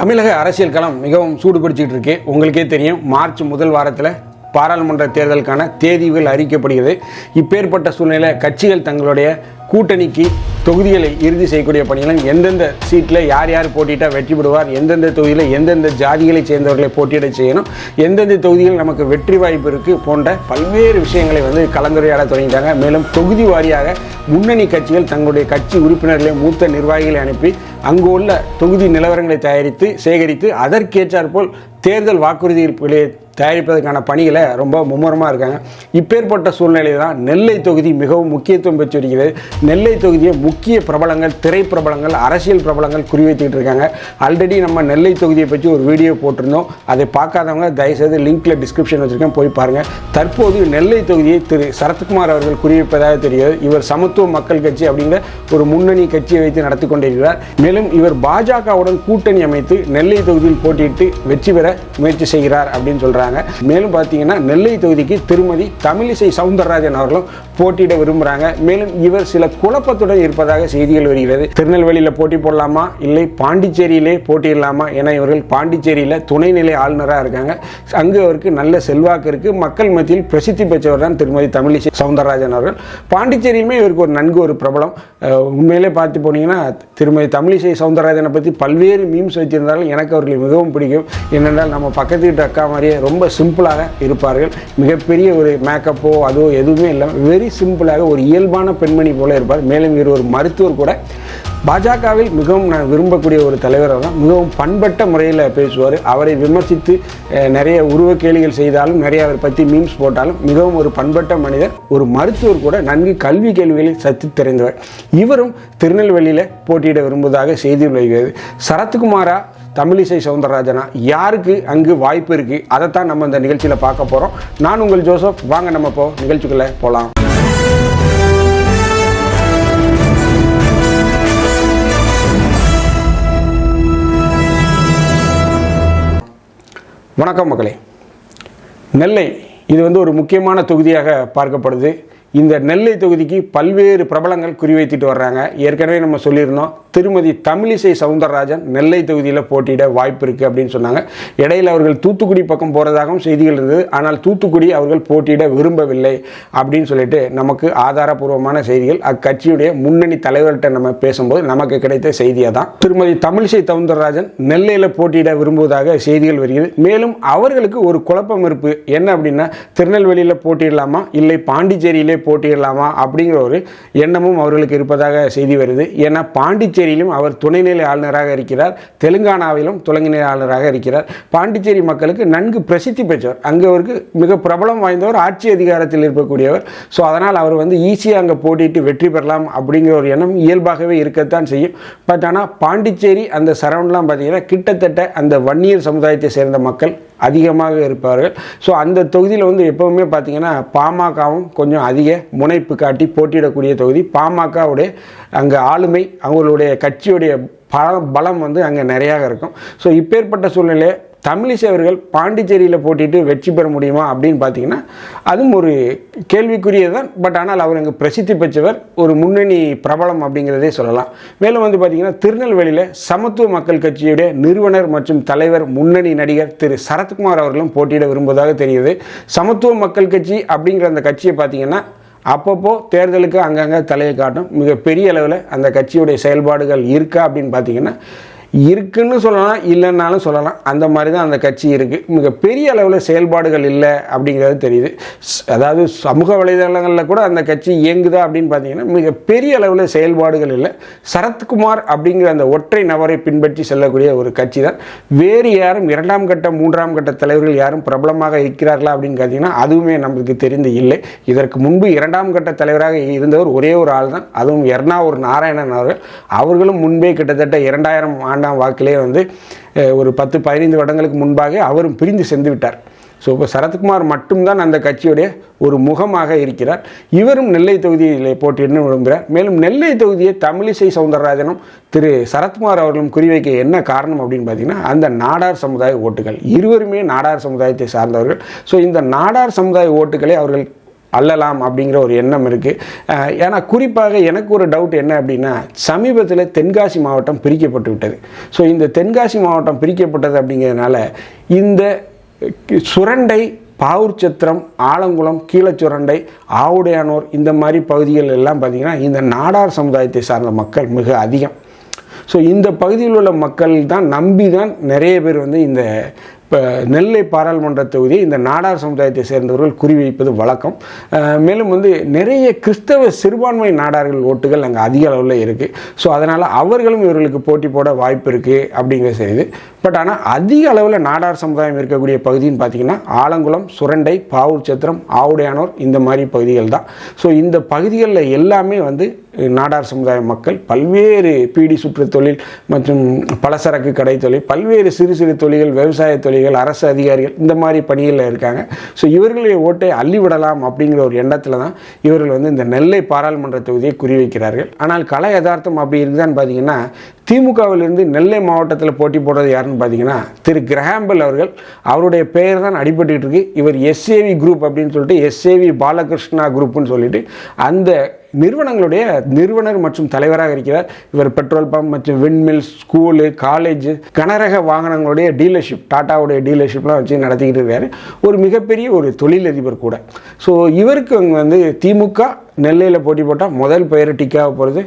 தமிழக அரசியல் களம் மிகவும் சூடுபிடிச்சிட்டு இருக்கு. உங்களுக்கே தெரியும் மார்ச் முதல் வாரத்தில் பாராளுமன்ற தேர்தலுக்கான தேதிகள் அறிவிக்கப்படுகிறது. இப்பேற்பட்ட சூழ்நிலை கட்சிகள் தங்களுடைய கூட்டணிக்கு தொகுதிகளை இறுதி செய்யக்கூடிய பணிகளும் எந்தெந்த சீட்டில் யார் யார் போட்டியிட்டா வெற்றி பெறுவார் எந்தெந்த தொகுதியில் எந்தெந்த ஜாதிகளை சேர்ந்தவர்களை போட்டியிட செய்யணும் எந்தெந்த தொகுதியில் நமக்கு வெற்றி வாய்ப்பு இருக்குது போன்ற பல்வேறு விஷயங்களை வந்து கலந்துரையாட தொடங்கிட்டாங்க. மேலும் தொகுதி வாரியாக முன்னணி கட்சிகள் தங்களுடைய கட்சி உறுப்பினர்களை மூத்த நிர்வாகிகளை அனுப்பி அங்கு உள்ள தொகுதி நிலவரங்களை தயாரித்து சேகரித்து அதற்கேற்றாற்போல் தேர்தல் வாக்குறுதிகளை தயாரிப்பதற்கான பணிகளை ரொம்ப மும்முரமாக இருக்காங்க. இப்பேற்பட்ட சூழ்நிலை தான் நெல்லை தொகுதி மிகவும் முக்கியத்துவம் பெற்று வருகிறது நெல்லை தொகுதியை முக்கிய பிரபலங்கள் திரைப்பிரபலங்கள் அரசியல் பிரபலங்கள் குறிவைத்துக்கிட்டு இருக்காங்க. ஆல்ரெடி நம்ம நெல்லை தொகுதியை பற்றி ஒரு வீடியோ போட்டிருந்தோம். அதை பார்க்காதவங்க தயவுசெய்து லிங்க்கில் டிஸ்கிரிப்ஷன் வச்சுருக்கேன் போய் பாருங்கள் தற்போது நெல்லை தொகுதியை திரு சரத்குமார் அவர்கள் குறிவைப்பதாக தெரிகிறது. இவர் சமத்துவ மக்கள் கட்சி அப்படிங்கிற ஒரு முன்னணி கட்சியை வைத்து நடத்தி கொண்டிருக்கிறார். மேலும் இவர் பாஜகவுடன் கூட்டணி அமைத்து நெல்லை தொகுதியில் போட்டியிட்டு வெற்றி பெற முயற்சி செய்கிறார் அப்படின்னு சொல்கிறாங்க மேலும் பார்த்தீங்கன்னா நெல்லை தொகுதிக்கு திருமதி தமிழிசை சவுந்தரராஜன் அவர்களும் போட்டியிட விரும்புகிறாங்க மேலும் இவர் சில குழப்பத்துடன் இருப்பதாக செய்திகள் வருகிறது. திருநெல்வேலியில் போட்டி போடலாமா? இல்லை பாண்டிச்சேரியிலே போட்டியிடலாமா என இவர்கள் பாண்டிச்சேரியில் துணைநிலை ஆளுநராக இருக்காங்க. அங்கு அவருக்கு நல்ல செல்வாக்கு இருக்குது மக்கள் மத்தியில் பிரசித்தி பெற்றவர் தான் திருமதி தமிழிசை சவுந்தரராஜன் அவர்கள். பாண்டிச்சேரியுமே இவருக்கு ஒரு நன்கு ஒரு பிரபலம். உண்மையிலே பார்த்து போனீங்கன்னா திருமதி தமிழிசை சவுந்தரராஜனை பற்றி பல்வேறு மீம்ஸ் வச்சிருந்தாலும் எனக்கு அவர்கள் மிகவும் பிடிக்கும். என்னென்றால் நம்ம பக்கத்து வீட்டு அக்கா மாதிரியே ரொம்ப சிம்பிளாக இருப்பார்கள். மிகப்பெரிய ஒரு மேக்கப்போ அதோ எதுவுமே இல்லாமல் வெரி சிம்பிளாக ஒரு இயல்பான பெண்மணி போல இருப்பார் மேலும் இவர் ஒரு மருத்துவர் கூட. பாஜகவில் மிகவும் நான் விரும்பக்கூடிய ஒரு தலைவர் தான் மிகவும் பண்பட்ட முறையில் பேசுவார். அவரை விமர்சித்து நிறைய உருவ கேளிகள் செய்தாலும் நிறைய அவரை பற்றி மீம்ஸ் போட்டாலும் மிகவும் ஒரு பண்பட்ட மனிதர். ஒரு மருத்துவர் கூட நன்கு கல்வி கேள்விகளை சத்து தெரிந்தவர். இவரும் திருநெல்வேலியில் போட்டியிட விரும்புவதாக செய்தி வருகிறது சரத்குமாரா தமிழிசை சவுந்தரராஜனா யாருக்கு அங்கு வாய்ப்பு இருக்குது அதைத்தான் நம்ம இந்த நிகழ்ச்சியில் பார்க்க போகிறோம் நான் உங்கள் ஜோசப். வாங்க நம்ம இப்போ நிகழ்ச்சிக்குள்ளே போகலாம் வணக்கம் மக்களே. நெல்லை இது வந்து ஒரு முக்கியமான தொகுதியாக பார்க்கப்படுது. இந்த நெல்லை தொகுதிக்கு பல்வேறு பிரபலங்கள் குறிவைத்திட்டு வர்றாங்க. ஏற்கனவே நம்ம சொல்லியிருந்தோம் திருமதி தமிழிசை சவுந்தரராஜன் நெல்லை தொகுதியில் போட்டியிட வாய்ப்பு இருக்குது அப்படின்னு சொன்னாங்க. இடையில் அவர்கள் தூத்துக்குடி பக்கம் போகிறதாகவும் செய்திகள் இருந்தது. ஆனால் தூத்துக்குடி அவர்கள் போட்டியிட விரும்பவில்லை அப்படின்னு சொல்லிட்டு நமக்கு ஆதாரபூர்வமான செய்திகள். அக்கட்சியுடைய முன்னணி தலைவர்கிட்ட நம்ம பேசும்போது நமக்கு கிடைத்த செய்தியாக தான் திருமதி தமிழிசை சவுந்தரராஜன் நெல்லையில் போட்டியிட விரும்புவதாக செய்திகள் வருகிறது. மேலும் அவர்களுக்கு ஒரு குழப்பம் இருப்பு. என்ன அப்படின்னா திருநெல்வேலியில் போட்டியிடலாமா? இல்லை பாண்டிச்சேரியிலே போட்டியிடலாமா அப்படிங்கிற ஒரு எண்ணமும் அவர்களுக்கு இருப்பதாக செய்தி வருது. ஏன்னா பாண்டிச்சேரியிலும் அவர் துணைநிலை ஆளுநராக இருக்கிறார். தெலுங்கானாவிலும் துணைநிலை ஆளுநராக இருக்கிறார். பாண்டிச்சேரி மக்களுக்கு நன்கு பிரசித்தி பெற்றவர். அங்கே அவருக்கு மிக பிரபலம் வாய்ந்தவர் ஆட்சி அதிகாரத்தில் இருக்கக்கூடியவர். ஸோ அதனால் அவர் வந்து ஈஸியாக அங்கே போட்டிட்டு வெற்றி பெறலாம் அப்படிங்கிற ஒரு எண்ணம் இயல்பாகவே இருக்கத்தான் செய்யும். பட் ஆனால் பாண்டிச்சேரி அந்த சரௌண்ட்லாம் பார்த்தீங்கன்னா கிட்டத்தட்ட அந்த வன்னியர் சமுதாயத்தை சேர்ந்த மக்கள். அதிகமாக இருப்பார்கள். ஸோ அந்த தொகுதியில் வந்து எப்போவுமே பார்த்தீங்கன்னா பாமகவும் கொஞ்சம் அதிக முனைப்பு காட்டி போட்டியிடக்கூடிய தொகுதி. பாமகவுடைய அங்கே ஆளுமை அவங்களுடைய கட்சியுடைய பலம் பலம் வந்து அங்கே நிறையாக இருக்கும். ஸோ இப்பேற்பட்ட சூழ்நிலையை தமிழிசை அவர்கள் பாண்டிச்சேரியில் போட்டிட்டு வெற்றி பெற முடியுமா அப்படின்னு பார்த்தீங்கன்னா அதுவும் ஒரு கேள்விக்குரியது தான் பட் ஆனால் அவர் அங்கே பிரசித்தி பெற்றவர் ஒரு முன்னணி பிரபலம் அப்படிங்கிறதே சொல்லலாம். மேலும் வந்து பார்த்தீங்கன்னா திருநெல்வேலியில் சமத்துவ மக்கள் கட்சியுடைய நிறுவனர் மற்றும் தலைவர் முன்னணி நடிகர் திரு சரத்குமார் அவர்களும் போட்டியிட விரும்புவதாக தெரியுது சமத்துவ மக்கள் கட்சி அப்படிங்கிற அந்த கட்சியை பார்த்தீங்கன்னா அப்பப்போ தேர்தலுக்கு அங்கங்கே தலையை காட்டும். மிக பெரிய அளவில் அந்த கட்சியுடைய செயல்பாடுகள் இருக்கா அப்படின்னு பார்த்தீங்கன்னா இருக்குன்னு சொல்லலாம் இல்லைன்னாலும் சொல்லலாம். அந்த மாதிரி தான் அந்த கட்சி இருக்குது மிகப்பெரிய அளவில் செயல்பாடுகள் இல்லை அப்படிங்கிறது தெரியுது. அதாவது சமூக வலைதளங்களில் கூட அந்த கட்சி இயங்குதா அப்படின்னு பார்த்தீங்கன்னா மிகப்பெரிய அளவில் செயல்பாடுகள் இல்லை. சரத்குமார் அப்படிங்கிற அந்த ஒற்றை நபரை பின்பற்றி செல்லக்கூடிய ஒரு கட்சி தான் வேறு யாரும் இரண்டாம் கட்ட மூன்றாம் கட்ட தலைவர்கள் யாரும் பிரபலமாக இருக்கிறார்களா அப்படின்னு பார்த்தீங்கன்னா அதுவுமே நமக்கு தெரிந்து இல்லை. இதற்கு முன்பு இரண்டாம் கட்ட தலைவராக இருந்தவர் ஒரே ஒரு ஆள் தான் அதுவும் எர்ணாவூர் நாராயணன் அவர்கள். அவர்களும் முன்பே கிட்டத்தட்ட இரண்டாயிரம் ஆண்டு ஆண்டாம் வாக்கிலே வந்து ஒரு பத்து பதினைந்து வருடங்களுக்கு முன்பாக அவரும் பிரிந்து சென்று விட்டார். ஸோ இப்போ சரத்குமார் மட்டும்தான் அந்த கட்சியுடைய ஒரு முகமாக இருக்கிறார். இவரும் நெல்லை தொகுதியில் போட்டியிடணும் விரும்புகிறார். மேலும் நெல்லை தொகுதியை தமிழிசை சவுந்தரராஜனும் திரு சரத்குமார் அவர்களும் குறிவைக்க என்ன காரணம் அப்படின்னு பார்த்தீங்கன்னா அந்த நாடார் சமுதாய ஓட்டுகள். இருவருமே நாடார் சமுதாயத்தை சார்ந்தவர்கள். ஸோ இந்த நாடார் சமுதாய ஓட்டுகளை அவர்கள் அல்லலாம் அப்படிங்கிற ஒரு எண்ணம் இருக்குது ஏன்னா குறிப்பாக எனக்கு ஒரு டவுட் என்ன அப்படின்னா சமீபத்தில் தென்காசி மாவட்டம் பிரிக்கப்பட்டு விட்டது. ஸோ இந்த தென்காசி மாவட்டம் பிரிக்கப்பட்டது அப்படிங்கிறதுனால இந்த சுரண்டை பாவூர் சத்திரம் ஆலங்குளம் கீழச்சுரண்டை ஆவுடையானோர் இந்த மாதிரி பகுதிகள் எல்லாம் பார்த்திங்கன்னா இந்த நாடார் சமுதாயத்தை சார்ந்த மக்கள் மிக அதிகம். ஸோ இந்த பகுதியில் உள்ள மக்கள் தான் நம்பி தான் நிறைய பேர் வந்து இந்த இப்போ நெல்லை பாராளுமன்ற தொகுதி இந்த நாடார் சமுதாயத்தை சேர்ந்தவர்கள் குறிவைப்பது வழக்கம். மேலும் வந்து நிறைய கிறிஸ்தவ சிறுபான்மை நாடார்கள் ஓட்டுகள் அங்கே அதிக அளவில் இருக்குது ஸோ அதனால் அவர்களும் இவர்களுக்கு போட்டி போட வாய்ப்பு இருக்குது அப்படிங்கிற செய்து. பட் ஆனால் அதிக அளவில் நாடார் சமுதாயம் இருக்கக்கூடிய பகுதின்னு பார்த்தீங்கன்னா ஆலங்குளம் சுரண்டை பாவூர் சத்திரம் ஆவுடையானோர் இந்த மாதிரி பகுதிகள் தான். ஸோ இந்த பகுதிகளில் எல்லாமே வந்து நாடார் சமுதாய மக்கள் பல்வேறு பீடி சுற்று தொழில் மற்றும் பலசரக்கு கடை தொழில் பல்வேறு சிறு சிறு தொழில்கள் விவசாய தொழில்கள் அரசு அதிகாரிகள் இந்த மாதிரி பணிகளில் இருக்காங்க. ஸோ இவர்களுடைய ஓட்டை அள்ளிவிடலாம் அப்படிங்கிற ஒரு எண்ணத்தில் தான் இவர்கள் வந்து இந்த நெல்லை பாராளுமன்ற தொகுதியை குறிவைக்கிறார்கள். ஆனால் கலை யதார்த்தம் அப்படி இருக்குதான்னு பார்த்தீங்கன்னா திமுகவிலிருந்து நெல்லை மாவட்டத்தில் போட்டி போடுறது யாருன்னு பார்த்தீங்கன்னா திரு கிரஹாம்பல் அவர்கள். அவருடைய பெயர் தான் அடிபட்டு இருக்கு. இவர் எஸ்ஏவி குரூப் அப்படின்னு சொல்லிட்டு எஸ்ஏவி பாலகிருஷ்ணா குரூப்னு சொல்லிட்டு அந்த நிறுவனங்களுடைய நிறுவனர் மற்றும் தலைவராக இருக்கிறார். இவர் பெட்ரோல் பம்ப் மற்றும் விண்மில் ஸ்கூலு காலேஜ் கனரக வாகனங்களுடைய டீலர்ஷிப் டாட்டாவுடைய டீலர்ஷிப்லாம் வச்சு நடத்திக்கிட்டு இருக்காரு. ஒரு மிகப்பெரிய ஒரு தொழிலதிபர் கூட. ஸோ இவருக்கு வந்து திமுக நெல்லையில் போட்டி போட்டால் முதல் பெயர் டிக்காக போகிறது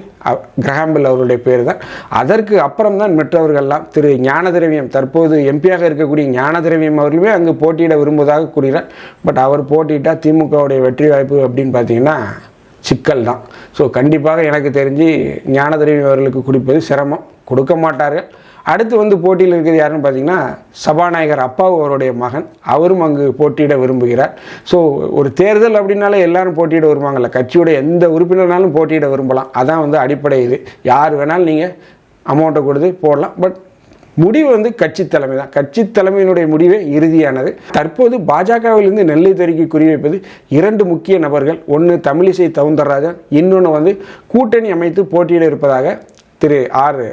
கிரகாம்பில் அவருடைய பேர் தான். அதற்கு அப்புறம் தான் மற்றவர்கள்லாம் திரு ஞானதிரவியம் தற்போது எம்பியாக இருக்கக்கூடிய ஞானதிரவியம் அவர்களுமே அங்கு போட்டியிட விரும்புவதாக கூறுகிறார். பட் அவர் போட்டியிட்டால் திமுகவுடைய வெற்றி வாய்ப்பு அப்படின்னு பார்த்தீங்கன்னா சிக்கல் தான் ஸோ கண்டிப்பாக எனக்கு தெரிஞ்சு ஞானதரவி அவர்களுக்கு கொடுப்பது சிரமம். கொடுக்க மாட்டார்கள். அடுத்து வந்து போட்டியில் இருக்கிறது யாருன்னு பார்த்தீங்கன்னா சபாநாயகர் அப்பாவு அவருடைய மகன். அவரும் அங்கு போட்டியிட விரும்புகிறார். ஸோ ஒரு தேர்தல் அப்படின்னாலே எல்லாரும் போட்டியிட வருவாங்கல்ல. கட்சியோட எந்த உறுப்பினர்னாலும் போட்டியிட விரும்பலாம். அதான் வந்து அடிப்படை இது. யார் வேணாலும் நீங்கள் அமௌண்ட்டை கொடுத்து போடலாம். பட் முடிவு வந்து கட்சி தலைமை தான். கட்சி தலைமையினுடைய முடிவே இறுதியானது. தற்போது பாஜகவிலிருந்து நெல்லை தெருக்கி குறிவைப்பது இரண்டு முக்கிய நபர்கள். ஒன்று தமிழிசை தவுந்தரராஜன் இன்னொன்று வந்து கூட்டணி அமைத்து போட்டியிட இருப்பதாக திரு ஆர்.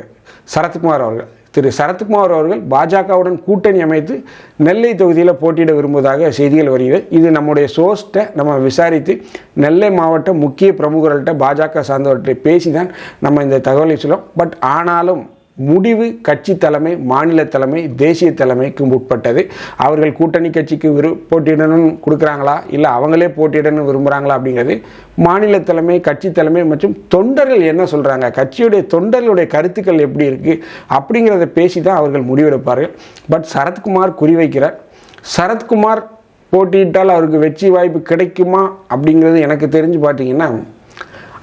சரத்குமார் அவர்கள். திரு சரத்குமார் அவர்கள் பாஜகவுடன் கூட்டணி அமைத்து நெல்லை தொகுதியில் போட்டியிட விரும்புவதாக செய்திகள் வருகிறது. இது நம்முடைய சோர்ஸ்ட்டை நம்ம விசாரித்து நெல்லை மாவட்ட முக்கிய பிரமுகர்கள்ட்ட பாஜக சார்ந்தவர்கிட்ட பேசி தான் நம்ம இந்த தகவலை சொல்லும் பட் ஆனாலும் முடிவு கட்சி தலைமை மாநில தலைமை தேசிய தலைமைக்கும் உட்பட்டது. அவர்கள் கூட்டணி கட்சிக்கு விரு போட்டியிடணும்னு கொடுக்குறாங்களா? இல்லை அவங்களே போட்டியிடணும் விரும்புகிறாங்களா அப்படிங்கிறது மாநில தலைமை கட்சி தலைமை மற்றும் தொண்டர்கள் என்ன சொல்கிறாங்க கட்சியுடைய தொண்டர்களுடைய கருத்துக்கள் எப்படி இருக்குது அப்படிங்கிறத பேசி தான் அவர்கள் முடிவெடுப்பார்கள். பட் சரத்குமார் குறிவைக்கிறார். சரத்குமார் போட்டியிட்டால் அவருக்கு வெற்றி வாய்ப்பு கிடைக்குமா அப்படிங்கிறது எனக்கு தெரிஞ்சு பார்த்தீங்கன்னா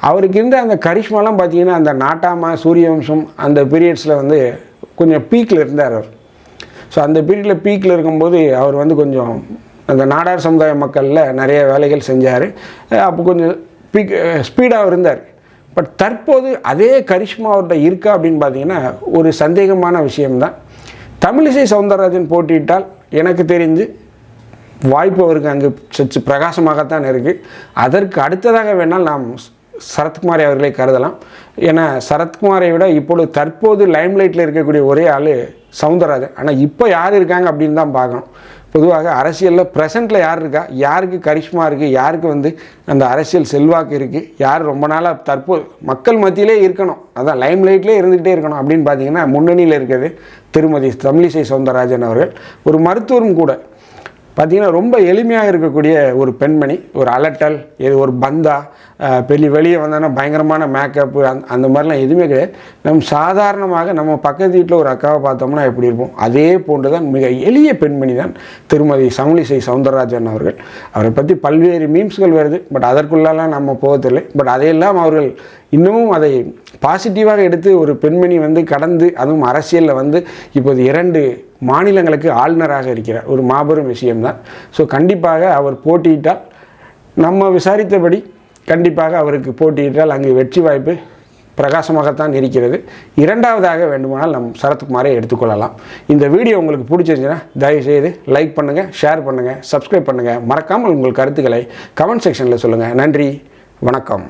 அவருக்கு இருந்த அந்த கரிஷ்மாலாம் பார்த்தீங்கன்னா அந்த நாட்டாமா சூரியவம்சம் அந்த பீரியட்ஸில் வந்து கொஞ்சம் பீக்கில் இருந்தார் அவர். ஸோ அந்த பீரியடில் பீக்கில் இருக்கும்போது அவர் வந்து கொஞ்சம் அந்த நாடார் சமுதாய மக்களில் நிறைய வேலைகள் செஞ்சார். அப்போ கொஞ்சம் பீக் ஸ்பீடாக இருந்தார். பட் தற்போது அதே கரிஷ்மா அவர்கிட்ட இருக்கா அப்படின்னு பார்த்தீங்கன்னா ஒரு சந்தேகமான விஷயம்தான். தமிழிசை சவுந்தரராஜன் போட்டியிட்டால் எனக்கு தெரிஞ்சு வாய்ப்பு அவருக்கு அங்கு சற்று பிரகாசமாகத்தான் இருக்குது அதற்கு அடுத்ததாக வேணால் நாம் சரத்குமாரி அவர்களை கருதலாம். ஏன்னா சரத்குமாரை விட இப்பொழுது தற்போது லைம்லைட்டில் இருக்கக்கூடிய ஒரே ஆள் சவுந்தரராஜன். ஆனால் இப்போ யார் இருக்காங்க அப்படின்னு தான் பார்க்கணும். பொதுவாக அரசியலில் ப்ரெசண்ட்டில் யார் இருக்கா? யாருக்கு கரிஷ்மா இருக்குது யாருக்கு வந்து அந்த அரசியல் செல்வாக்கு இருக்குது யார் ரொம்ப நாளாக தற்போது மக்கள் மத்தியிலே இருக்கணும். அதான் லைம் லைட்லேயே இருந்துக்கிட்டே இருக்கணும் அப்படின்னு பார்த்தீங்கன்னா முன்னணியில் இருக்கிறது திருமதி தமிழிசை சவுந்தரராஜன் அவர்கள். ஒரு மருத்துவரும் கூட பார்த்திங்கன்னா ரொம்ப எளிமையாக இருக்கக்கூடிய ஒரு பெண்மணி ஒரு அலட்டல் இது ஒரு பந்தா பெரிய வெளியே வந்தோன்னா பயங்கரமான மேக்கப்பு அந் அந்த மாதிரிலாம் எதுவுமே கிடையாது. நம்ம சாதாரணமாக நம்ம பக்கத்து வீட்டில் ஒரு அக்காவை பார்த்தோம்னா எப்படி இருப்போம்? அதே போன்று தான் மிக எளிய பெண்மணி தான் திருமதி சமலிசை சவுந்தரராஜன் அவர்கள். அவரை பற்றி பல்வேறு மீம்ஸ்கள் வருது. பட் அதற்குள்ளெல்லாம் நம்ம போவதில்லை பட் அதையெல்லாம் அவர்கள் இன்னமும் அதை பாசிட்டிவாக எடுத்து ஒரு பெண்மணி வந்து கடந்து அதுவும் அரசியலில் வந்து இப்போது இரண்டு மாநிலங்களுக்கு ஆளுநராக இருக்கிறார் ஒரு மாபெரும் விஷயம்தான். ஸோ கண்டிப்பாக அவர் போட்டியிட்டால் நம்ம விசாரித்தபடி கண்டிப்பாக அவருக்கு போட்டியிட்டால் அங்கு வெற்றி வாய்ப்பு பிரகாசமாகத்தான் இருக்கிறது. இரண்டாவதாக வேண்டுமானால் நம் சரத்குமாரை எடுத்துக்கொள்ளலாம். இந்த வீடியோ உங்களுக்கு பிடிச்சிருந்துச்சுன்னா தயவுசெய்து லைக் பண்ணுங்கள் ஷேர் பண்ணுங்கள் சப்ஸ்கிரைப் பண்ணுங்கள் மறக்காமல் உங்கள் கருத்துக்களை கமெண்ட் செக்ஷனில் சொல்லுங்கள் நன்றி வணக்கம்.